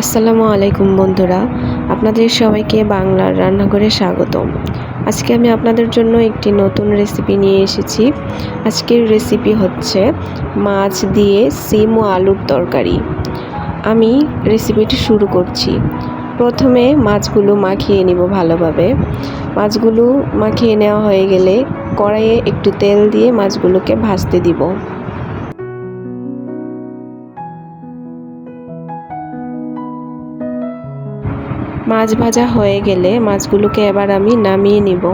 আসসালামু আলাইকুম বন্ধুরা, আপনাদের সবাইকে বাংলার রান্নাঘরে স্বাগতম। আজকে আমি আপনাদের জন্য একটি নতুন রেসিপি নিয়ে এসেছি। আজকের রেসিপি হচ্ছে মাছ দিয়ে সিম ও আলুর তরকারি। আমি রেসিপিটি শুরু করছি। প্রথমে মাছগুলো মাখিয়ে নিব ভালোভাবে। মাছগুলো মাখিয়ে নেওয়া হয়ে গেলে কড়াইয়ে একটু তেল দিয়ে মাছগুলোকে ভাজতে দিব। মাছ ভাজা হয়ে গেলে মাছগুলোকে এবার আমি নামিয়ে নিব।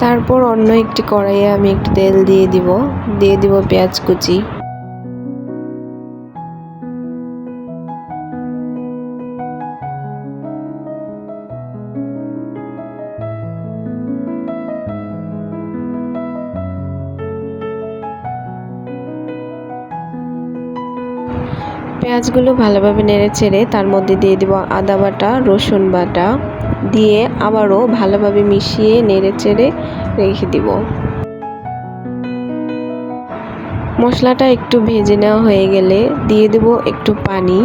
তারপর অন্য একটি কড়াইয়ে আমি একটু তেল দিয়ে দিব। দিয়ে দিব পেঁয়াজ কুচি। পেঁয়াজগুলো ভালোভাবে নেড়ে চেড়ে তার মধ্যে দিয়ে দিব আদা বাটা, রসুন বাটা দিয়ে আবারও ভালোভাবে মিশিয়ে নেড়ে চেড়ে রেখে দিব। মশলাটা একটু ভেজে নেওয়া হয়ে গেলে দিয়ে দেব একটু পানি।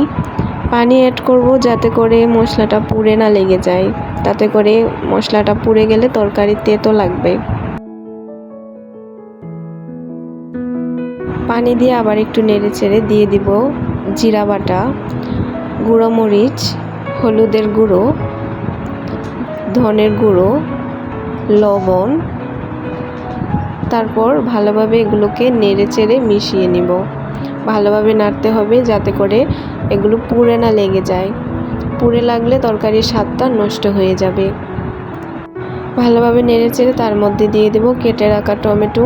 পানি অ্যাড করব যাতে করে মশলাটা পুড়ে না লেগে যায়। তাতে করে মশলাটা পুড়ে গেলে তরকারি তেতো লাগবে। পানি দিয়ে আবার একটু নেড়ে চেড়ে দিয়ে দিব। জিরা বাটা, গুঁড়ো মরিচ, হলুদের গুঁড়ো, ধনের গুঁড়ো, লবণ। তারপর ভালোভাবে এগুলোকে নেড়ে চেড়ে মিশিয়ে নিব। ভালোভাবে নাড়তে হবে যাতে করে এগুলো পুড়ে না লেগে যায়। পুড়ে লাগলে তরকারির স্বাদটা নষ্ট হয়ে যাবে। ভালোভাবে নেড়ে চেড়ে তার মধ্যে দিয়ে দেব কেটে রাখা টমেটো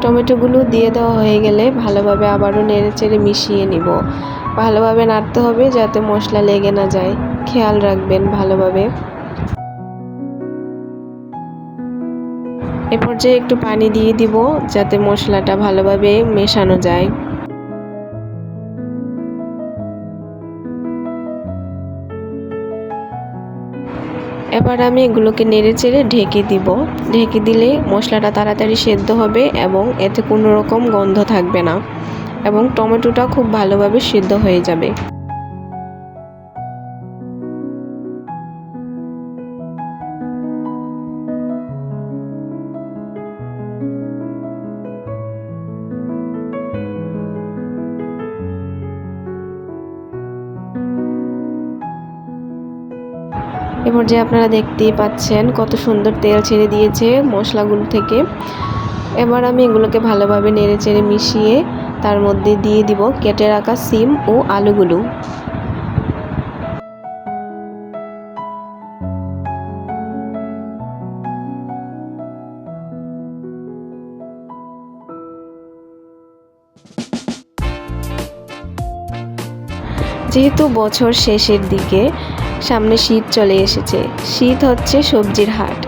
টমেটোগুলো দিয়ে দেওয়া হয়ে গেলে ভালোভাবে আবারও নেড়ে চেড়ে মিশিয়ে নিব। ভালোভাবে নাড়তে হবে যাতে মশলা লেগে না যায়। খেয়াল রাখবেন ভালোভাবে। এ পর্যায়ে একটু পানি দিয়ে দিব যাতে মশলাটা ভালোভাবে মেশানো যায়। এবার আমি এগুলোকে নেড়ে চেড়ে ঢেকে দিব। ঢেকে দিলে মশলাটা তাড়াতাড়ি সেদ্ধ হবে এবং এতে কোনো রকম গন্ধ থাকবে না এবং টমেটোটা খুব ভালোভাবে সিদ্ধ হয়ে যাবে। এবার যে আপনারা দেখতেই পাচ্ছেন, কত সুন্দর তেল ছেড়ে দিয়েছে মশলাগুলো থেকে। এবার আমি এগুলোকে ভালোভাবে নেড়ে চেড়ে মিশিয়ে তার মধ্যে দিয়ে দিব কেটে রাখা সিম ও আলুগুলো। যেহেতু বছর শেষের দিকে সামনে শীত চলে এসেছে, শীত হচ্ছে সবজির হাট।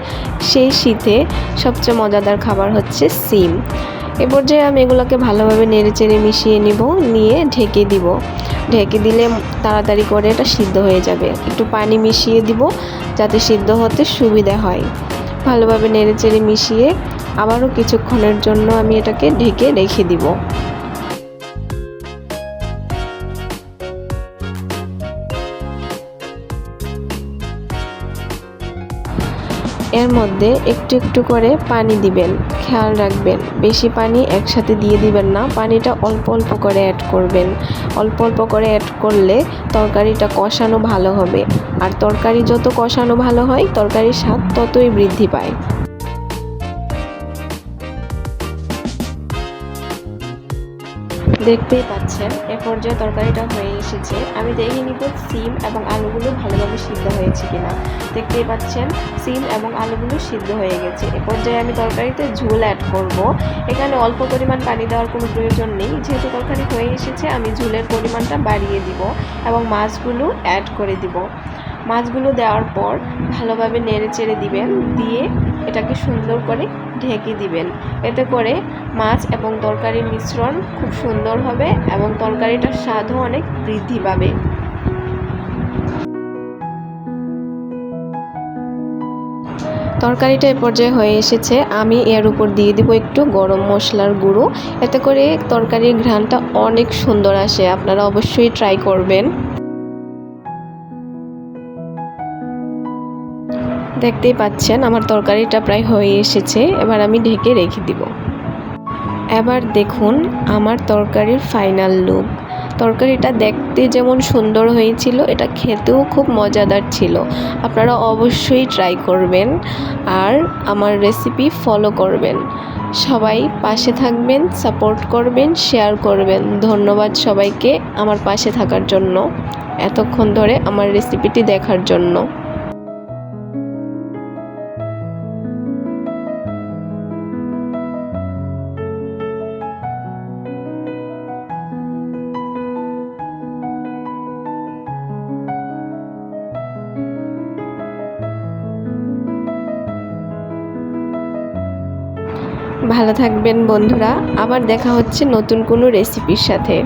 সেই শীতে সবচেয়ে মজাদার খাবার হচ্ছে সিম। এ পর্যায়ে আমি এগুলোকে ভালোভাবে নেড়ে চেড়ে মিশিয়ে নিব, নিয়ে ঢেকে দিব। ঢেকে দিলে তাড়াতাড়ি করে এটা সিদ্ধ হয়ে যাবে। একটু পানি মিশিয়ে দিব যাতে সিদ্ধ হতে সুবিধা হয়। ভালোভাবে নেড়ে চেড়ে মিশিয়ে আবারও কিছুক্ষণের জন্য আমি এটাকে ঢেকে রেখে দিব। এর মধ্যে একটু একটু করে পানি দিবেন। খেয়াল রাখবেন, বেশি পানি একসাথে দিয়ে দিবেন না, পানিটা অল্প অল্প করে অ্যাড করবেন। অল্প অল্প করে অ্যাড করলে তরকারিটা কষানো ভালো হবে। আর তরকারি যত কষানো ভালো হয়, তরকারির স্বাদ ততই বৃদ্ধি পায়। দেখতেই পাচ্ছেন, এ পর্যায়ে তরকারিটা হয়ে এসেছে। আমি দেখে নিব সিম এবং আলুগুলো ভালোভাবে সিদ্ধ হয়েছে কিনা। দেখতেই পাচ্ছেন, সিম এবং আলুগুলো সিদ্ধ হয়ে গেছে। এ পর্যায়ে আমি তরকারিতে ঝোল অ্যাড করব। এখানে অল্প পরিমাণ পানি দেওয়ার কোনো প্রয়োজন নেই। যেহেতু তরকারি হয়ে এসেছে, আমি ঝোলের পরিমাণটা বাড়িয়ে দিব এবং মাছগুলো অ্যাড করে দিব। মাছগুলো দেওয়ার পর ভালোভাবে নেড়ে চেড়ে দিবেন। দিয়ে এটাকে সুন্দর করে ঢেকে দিবেন। এতে করে মাছ এবং তরকারির মিশ্রণ খুব সুন্দর হবে এবং তরকারিটার স্বাদও অনেক বৃদ্ধি পাবে। তরকারিটা এ পর্যায়ে হয়ে এসেছে। আমি এর উপর দিয়ে দিব একটু গরম মশলার গুঁড়ো। এতে করে তরকারির ঘ্রাণটা অনেক সুন্দর আসে। আপনারা অবশ্যই ট্রাই করবেন। দেখতেই পাচ্ছেন, আমার তরকারিটা প্রায় হয়ে এসেছে, এবার আমি ঢেকে রেখে দিব। এবার দেখুন আমার তরকারির ফাইনাল লুক তরকারিটা দেখতে যেমন সুন্দর হয়েছিল, এটা খেতেও খুব মজাদার ছিল। আপনারা অবশ্যই ট্রাই করবেন আর আমার রেসিপি ফলো করবেন। সবাই পাশে থাকবেন সাপোর্ট করবেন শেয়ার করবেন। ধন্যবাদ সবাইকে আমার পাশে থাকার জন্য, এতক্ষণ ধরে আমার রেসিপিটি দেখার জন্য। ভালো থাকবেন বন্ধুরা আবার দেখা হচ্ছে নতুন কোনো রেসিপির সাথে।